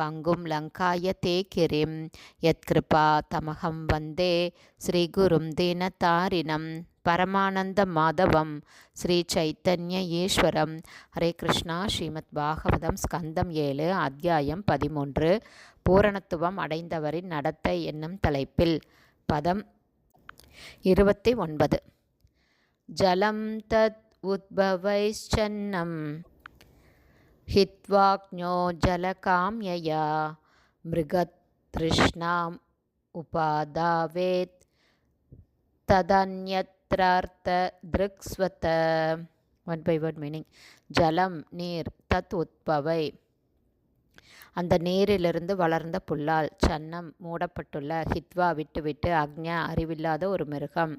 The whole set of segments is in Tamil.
பங்கும் லங்காய தே கிரிம் யத்கிருபா தமகம் வந்தே. ஸ்ரீகுரும் தீனதாரிணம் பரமானந்த மாதவம். ஸ்ரீ சைத்தன்ய ஈஸ்வரம். ஹரே கிருஷ்ணா. ஸ்ரீமத் பாகவதம் ஸ்கந்தம் ஏழு அத்தியாயம் பதிமூன்று. பூரணத்துவம் அடைந்தவரின் நடத்தை என்னும் தலைப்பில் பதம் இருபத்தி ஒன்பது. ஜலம் தத் உத்பவைச்சன்னம் हित्वाज्ञो जलकाम्यया मृगतृष्णाम् उपादावेत् ததன்யத்ரார்த்த ஒன் பை ஒன் மீனிங் ஜலம் நீர் தத் உத்பவை அந்த நீரிலிருந்து வளர்ந்த புல்லால் சன்னம் மூடப்பட்டுள்ள ஹித்வா விட்டுவிட்டு அக்ஞா அறிவில்லாத ஒரு மிருகம்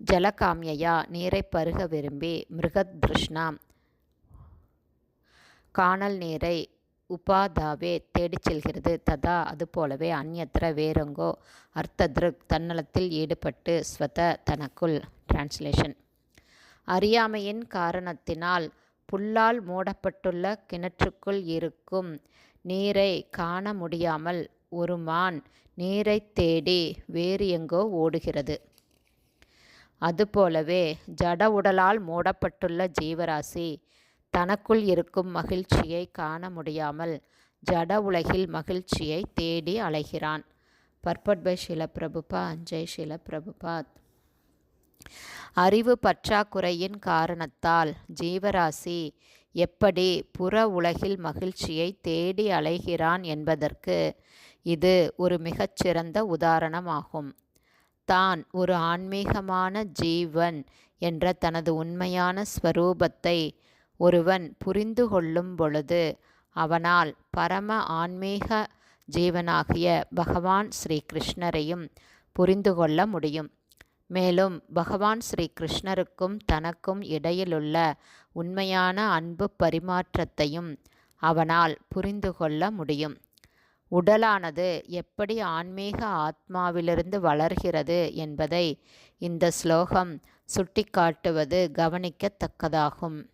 ஜலகாமியா நீரை பருக விரும்பி மிருகத் திருஷ்ணாம் காணல் நீரை உபாதாவே தேடிச் செல்கிறது. ததா அதுபோலவே அந்நத்திர வேறெங்கோ அர்த்தத்ருக் தன்னலத்தில் ஈடுபட்டு ஸ்வத தனக்குள். டிரான்ஸ்லேஷன் அறியாமையின் காரணத்தினால் புல்லால் மூடப்பட்டுள்ள கிணற்றுக்குள் இருக்கும் நீரை காண முடியாமல் ஒரு மான் நீரை தேடி வேறு எங்கோ ஓடுகிறது. அதுபோலவே ஜட உடலால் மூடப்பட்டுள்ள ஜீவராசி தனக்குள் இருக்கும் மகிழ்ச்சியை காண முடியாமல் ஜட உலகில் மகிழ்ச்சியை தேடி அலைகிறான். பர்பட் பை ஷில பிரபுபா அஞ்சய் ஷில பிரபுபாத் அறிவு பற்றாக்குறையின் காரணத்தால் ஜீவராசி எப்படி புற உலகில் மகிழ்ச்சியை தேடி அலைகிறான் என்பதற்கு இது ஒரு மிகச்சிறந்த உதாரணமாகும். தான் ஒரு ஆன்மீகமான ஜீவன் என்ற தனது உண்மையான ஸ்வரூபத்தை ஒருவன் புரிந்து கொள்ளும் பொழுது அவனால் பரம ஆன்மீக ஜீவனாகிய பகவான் ஸ்ரீ கிருஷ்ணரையும் புரிந்து கொள்ள முடியும். மேலும் பகவான் ஸ்ரீ கிருஷ்ணருக்கும் தனக்கும் இடையிலுள்ள உண்மையான அன்பு பரிமாற்றத்தையும் அவனால் புரிந்து கொள்ள முடியும். உடலானது எப்படி ஆன்மீக ஆத்மாவிலிருந்து வளர்கிறது என்பதை இந்த ஸ்லோகம் சுட்டிக்காட்டுவது கவனிக்கத்தக்கதாகும்.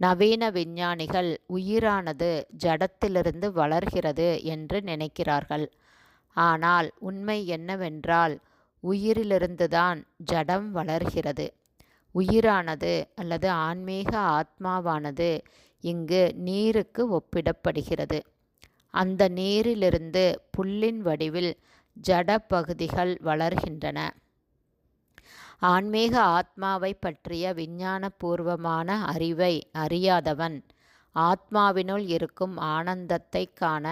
நவீன விஞ்ஞானிகள் உயிரானது ஜடத்திலிருந்து வளர்கிறது என்று நினைக்கிறார்கள். ஆனால் உண்மை என்னவென்றால் உயிரிலிருந்துதான் ஜடம் வளர்கிறது. உயிரானது அல்லது ஆன்மீக ஆத்மாவானது இங்கு நீருக்கு ஒப்பிடப்படுகிறது. அந்த நீரிலிருந்து புல்லின் வடிவில் ஜட பகுதிகள் வளர்கின்றன. ஆன்மீக ஆத்மாவை பற்றிய விஞ்ஞானபூர்வமான அறிவை அறியாதவன். ஆத்மாவினுள் இருக்கும் ஆனந்தத்தை காண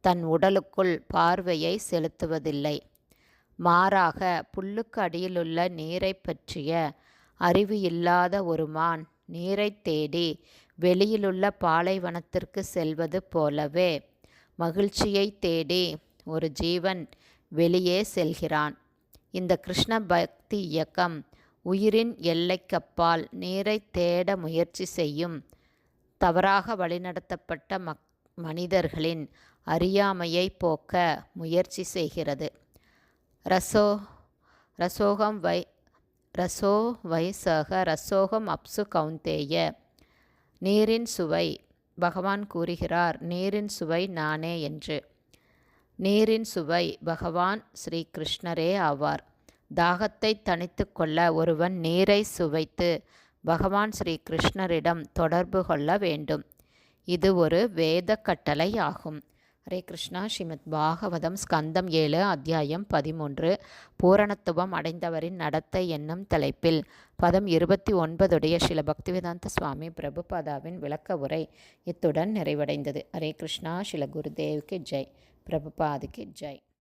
தன் உடலுக்குள் பார்வையை செலுத்துவதில்லை. மாறாக புல்லுக்கு அடியிலுள்ள நீரை பற்றிய அறிவு இல்லாத ஒரு மான் நீரை தேடி வெளியிலுள்ள பாலைவனத்திற்கு செல்வது போலவே மகிழ்ச்சியை தேடி ஒரு ஜீவன் வெளியே செல்கிறான். இந்த கிருஷ்ண பக்தி இயக்கம் உயிரின் எல்லைக்கப்பால் நீரை தேட முயற்சி செய்யும் தவறாக வழிநடத்தப்பட்ட மக் மனிதர்களின் அறியாமையை போக்க முயற்சி செய்கிறது. ரசோ ரசோகம் வை ரசோ வைசக ரசோகம் அப்சு கவுந்தேய நீரின் சுவை. பகவான் கூறுகிறார் நீரின் சுவை நானே என்று. நீரின் சுவை பகவான் ஸ்ரீ கிருஷ்ணரே ஆவார். தாகத்தை தணித்து கொள்ள ஒருவன் நீரை சுவைத்து பகவான் ஸ்ரீ கிருஷ்ணரிடம் தொடர்பு கொள்ள வேண்டும். இது ஒரு வேத கட்டளை ஆகும். ஹரே கிருஷ்ணா. ஸ்ரீமத் பாகவதம் ஸ்கந்தம் ஏழு அத்தியாயம் பதிமூன்று. பூரணத்துவம் அடைந்தவரின் நடத்தை என்னும் தலைப்பில் பதம் இருபத்தி ஒன்பதுடைய ஸ்ரீல பக்திவேதாந்த சுவாமி பிரபுபாதாவின் விளக்க உரை இத்துடன் நிறைவடைந்தது. ஹரே கிருஷ்ணா. ஸ்ரீல குருதேவுக்கு ஜெய். பிரபுபாதுக்கு ஜெய்